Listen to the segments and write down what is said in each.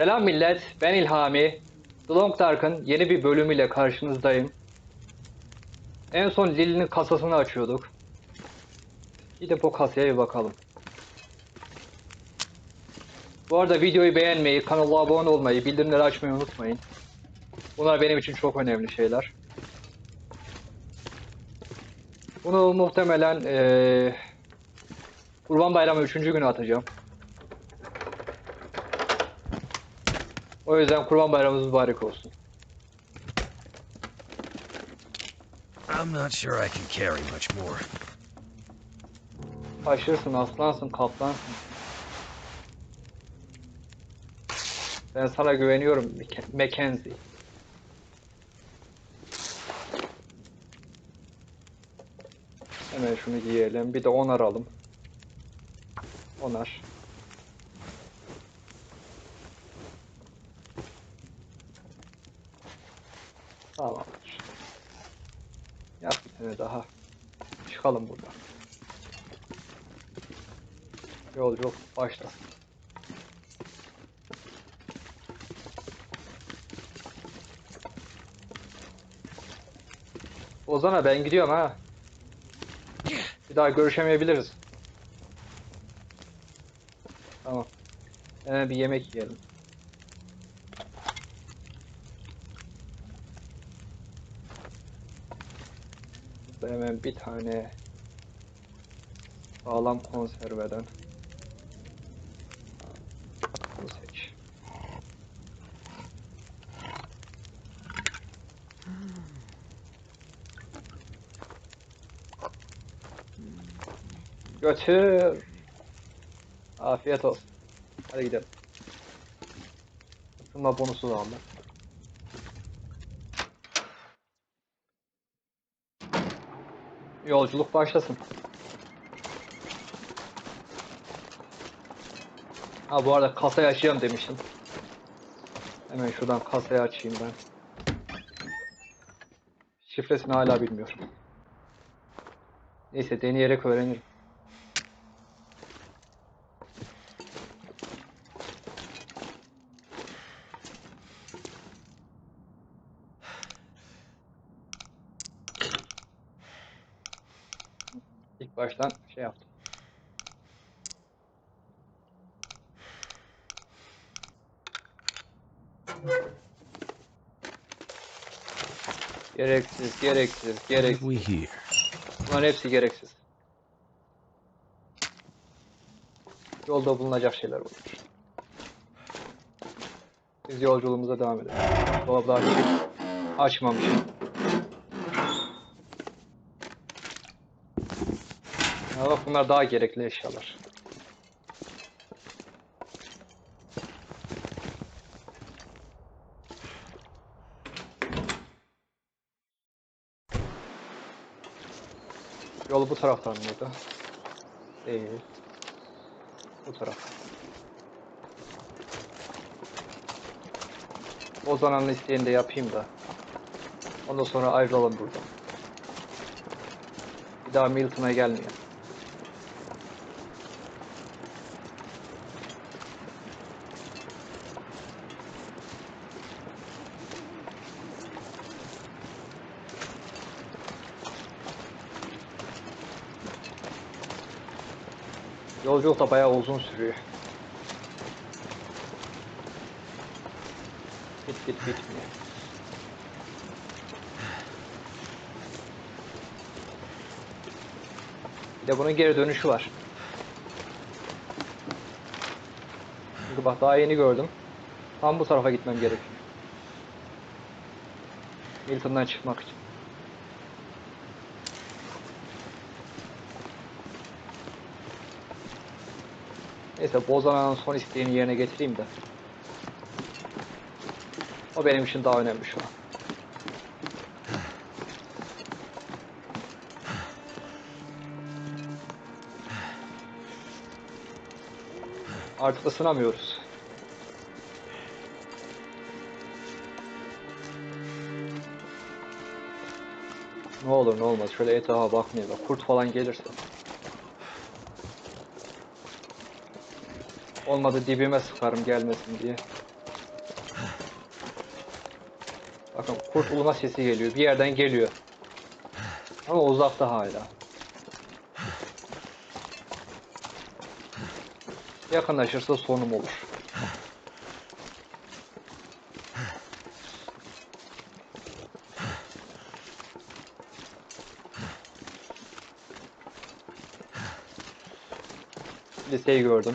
Selam millet, ben İlhami. The Long Dark'ın yeni bir bölümüyle karşınızdayım. En son Lili'nin kasasını açıyorduk. Gidip o kasaya bir bakalım. Bu arada videoyu beğenmeyi, kanala abone olmayı, bildirimleri açmayı unutmayın. Bunlar benim için çok önemli şeyler. Bunu muhtemelen eee Kurban Bayramı 3. günü atacağım. O yüzden Kurban Bayramımız mübarek olsun. I'm not sure I can carry much more. Taşırsın, aslansın, kaplansın. Ben sana güveniyorum Mackenzie. Hemen şunu giyelim. Bir de onaralım. Onar. Yap bir tane daha. Çıkalım buradan. Yolculuk başlasın. Ozan'a ben gidiyorum ha. Bir daha görüşemeyebiliriz. Tamam. Hemen bir yemek yiyelim. Bir tane sağlam konserveden seç. Götür. Afiyet olsun. Hadi gidelim. Isınma bonusu da aldım. Yolculuk başlasın. Ha bu arada kasayı açacağım demiştim. Hemen şuradan kasayı açayım ben. Şifresini hala bilmiyorum. Neyse deneyerek öğrenirim. Gereksiz, gereksiz, gereksiz. Bunların hepsi gereksiz. Yolda bulunacak şeyler bunlar. Biz yolculuğumuza devam edelim. Açayım. Açmamışım. Ya bak bunlar daha gerekli eşyalar. Yol bu taraftan mıydı? Değil. Bu taraf. Ozan'ın isteğini de yapayım da. Ondan sonra ayrılalım buradan. Bir daha Milton'a gelmiyor. Yolculuk da bayağı uzun sürüyor. Git git gitmiyor. Bir de bunun geri dönüşü var. Çünkü bak daha yeni gördüm. Tam bu tarafa gitmem gerekiyor. Milton'dan çıkmak için. Neyse Bozana'nın son isteğini yerine getireyim de. O benim için daha önemli şu an. Artık ısınamıyoruz. Ne olur ne olmaz şöyle etrafa bakmayayım da kurt falan gelirse. Olmadı dibime sıkarım gelmesin diye. Bakın kurt uluma sesi geliyor. Bir yerden geliyor. Ama uzakta hala. Yakınlaşırsa sonum olur. Liseyi gördüm.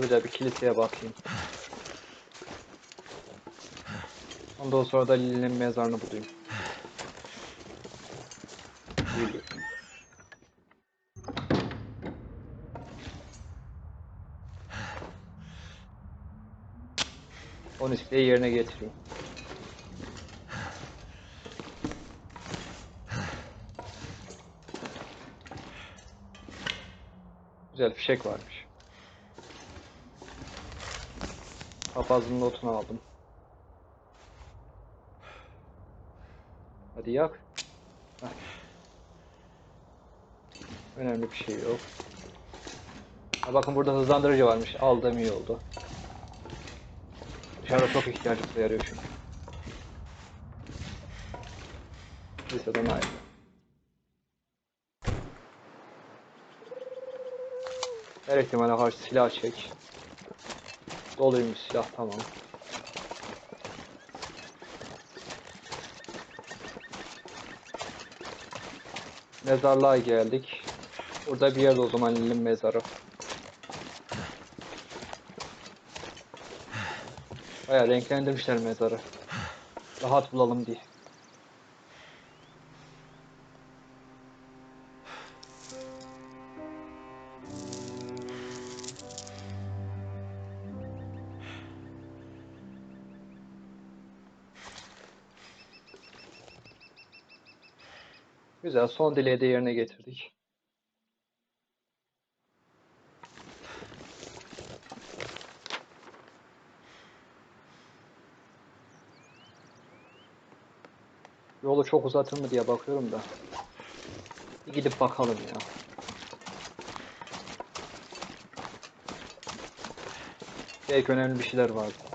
Hızlıca bir kiliseye bakayım. Ondan sonra da Lili'nin mezarını bulayım. Lili. İsteği yerine getireyim. Güzel fişek varmış. Papazın notunu aldım. Hadi yak. Önemli bir şey yok. Ha bakın burada hızlandırıcı varmış. Aldığım iyi oldu. Dışarıda çok ihtiyacımıza yarıyor çünkü. Liseden ayrı. Her ihtimale karşı silah çek. Doluymuş silah tamam. Mezarlığa geldik. Burada bir yerde o zaman Lil'in mezarı. Baya renklendirmişler mezarı. Rahat bulalım diye. Güzel. Son dileği de yerine getirdik. Yolu çok uzatır mı diye bakıyorum da. Bir gidip bakalım ya. Belki önemli bir şeyler vardı.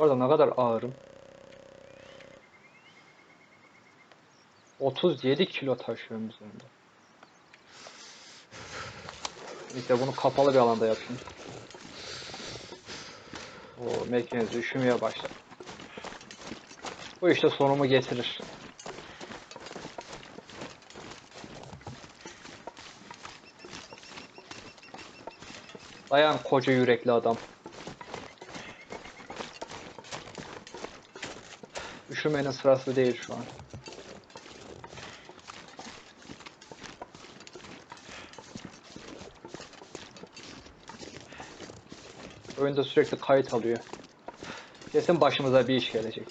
Bu arada ne kadar ağırım. 37 kilo taşıyorum üzerimde. Neyse bunu kapalı bir alanda yapayım. O mekanizma üşümeye başladı. Bu işte sonumu getirir. Dayan koca yürekli adam. Üşümenin sırası değil şu an. Oyunda sürekli kayıt alıyor. Kesin başımıza bir iş gelecek.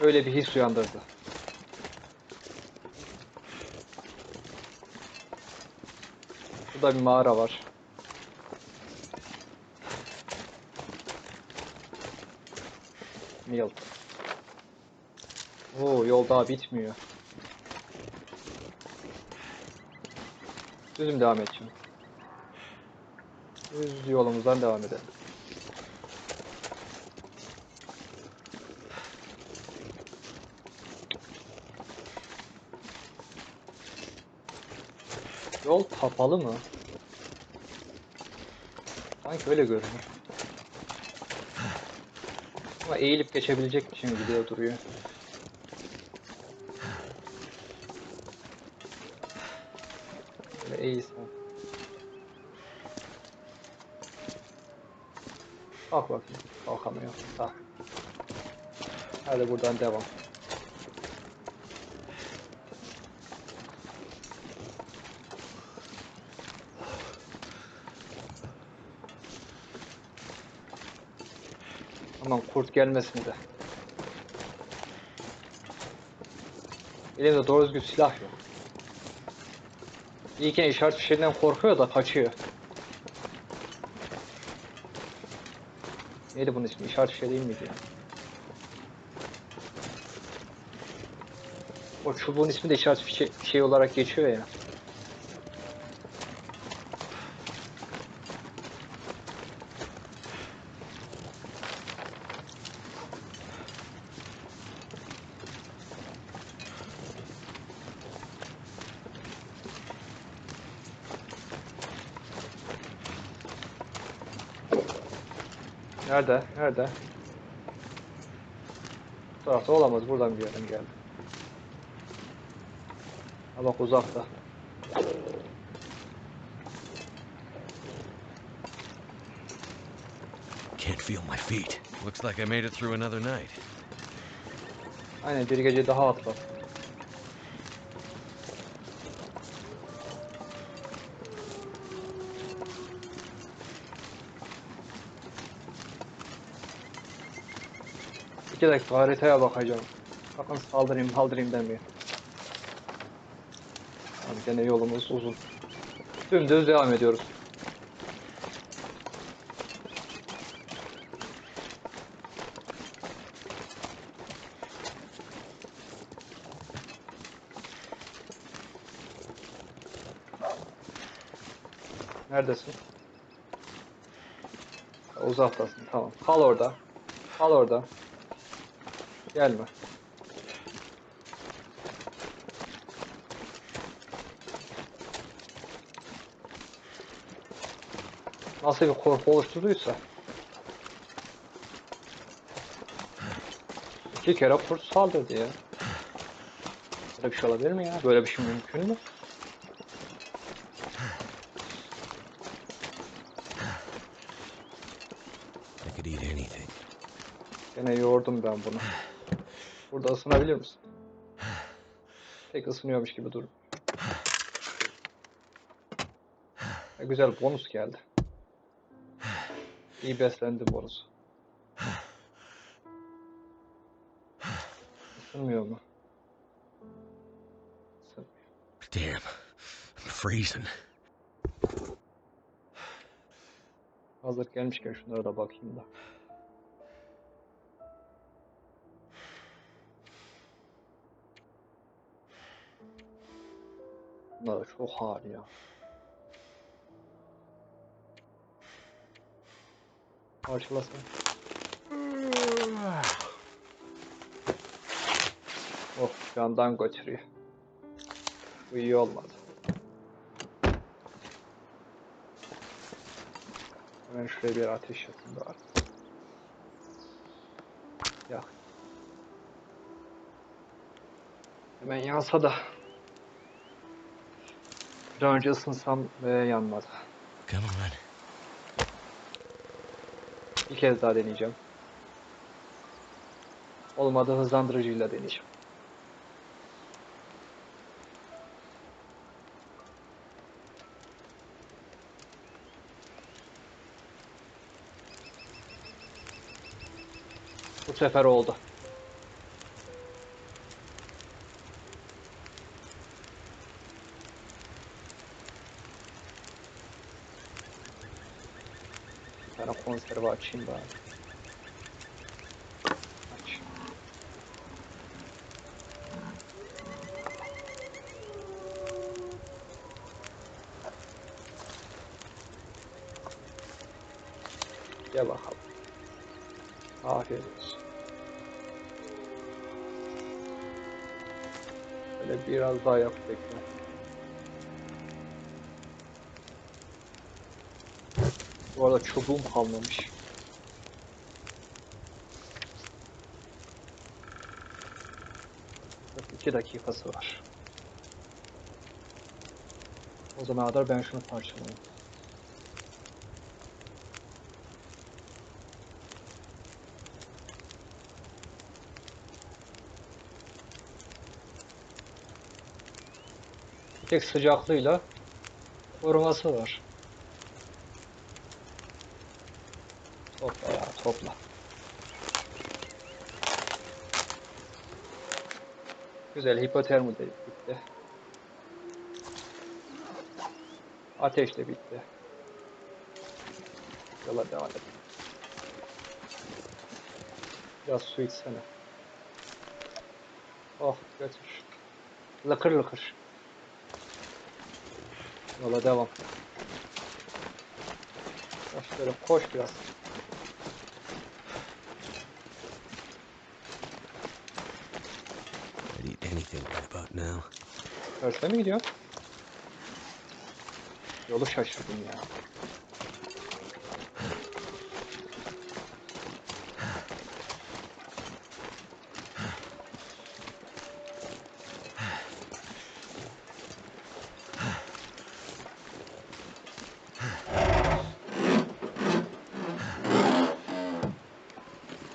Öyle bir his uyandırdı. Burada bir mağara var. Milt. Oo yol daha bitmiyor. Düzüm devam edeceğim. Düz yolumuzdan devam edelim. Yol kapalı mı? Sanki öyle görünüyor. Ama eğilip geçebilecekmişim gibi de duruyor. Eğilsem. Kalk bakayım. Kalkamıyor. Kalk. Hadi buradan devam. Aman kurt gelmesin de. Elimde doğru düzgün silah yok. İyiyken işaret fişeğinden korkuyor da kaçıyor. Neydi bunun ismi? İşaret fişeği değil miydi ya? O çubuğun ismi de işaret fişe şey olarak geçiyor ya. Nerede? Nerede? Bu tarafta olamaz. Buradan bir yerden geldi. Ha bak uzakta. Can't feel my feet. Looks like I made it through another night. Aynen bir gece daha atlat. Dakika haritaya bakacağım. Bakın saldırayım saldırayım demiyor. Abi gene yolumuz uzun. Dümdüz devam ediyoruz. Neredesin? Uzaktasın tamam. Kal orada. Kal orada. Gelme. Nasıl bir korku oluşturduysa. İki kere kurt saldırdı ya. Böyle bir şey olabilir mi ya? Böyle bir şey mümkün mü? Gene yoğurdum ben bunu. Burada ısınabilir misin? Tek ısınıyormuş gibi dur. Ne güzel bonus geldi. İyi beslendim bonus. Isınmıyor mu? Damn. I'm freezing. Hazır gelmişken şunlara da bakayım da. Bunlar da çok ağır ya. Parçalasın. Oh yandan götürüyor. Bu iyi olmadı. Hemen şuraya bir ateş yakın bari. Yak. Hemen yansa da an önce ısınsam ve yanmadı. Come on. Bir kez daha deneyeceğim. Olmadı hızlandırıcıyla deneyeceğim. Bu sefer oldu. Bir konserve açayım bari. Aç. Gel bakalım. Afiyet olsun. Böyle biraz daha yap bekle. Bu arada çubuğum kalmamış. İki dakikası var. O zamana kadar ben şunu parçalayayım. Tek sıcaklığıyla koruması var. Topla. Güzel hipotermi de bitti. Ateş de bitti. Yola devam edelim. Biraz su içsene. Oh götür. Lıkır lıkır. Yola devam. Koş böyle koş biraz. About now. Terse mi gidiyor? Yolu şaşırdım ya.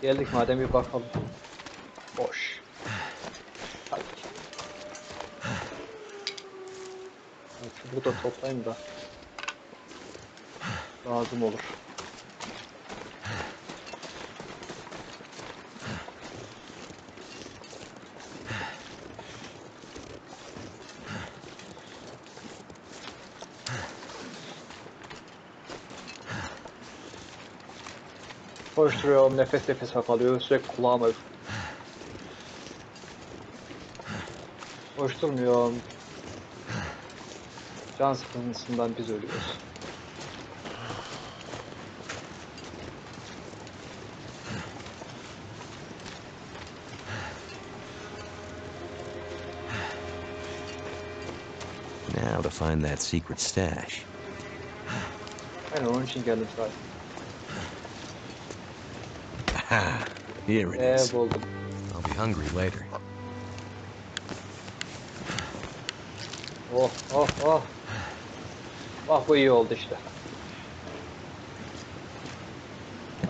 Geldik madem bir bakalım. Boş. Da toplayayım da. Lazım olur. Koşturuyorum nefes nefese kalıyor sürekli kulağıma üf. Koşturmuyorum. Can sıkıntısından biz ölüyoruz. Now to find that secret stash. Aynen onun için geldim zaten. Aha! Here it is. I'll be hungry later. Oh oh oh. Bak bu iyi oldu işte.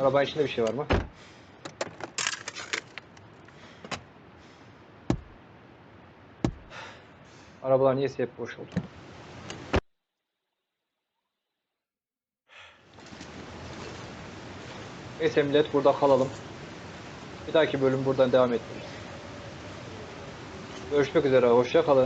Araba içinde bir şey var mı? Arabalar niye hep boş oldu? Neyse millet burada kalalım. Bir dahaki bölüm buradan devam ettiririz. Görüşmek üzere, hoşça kalın.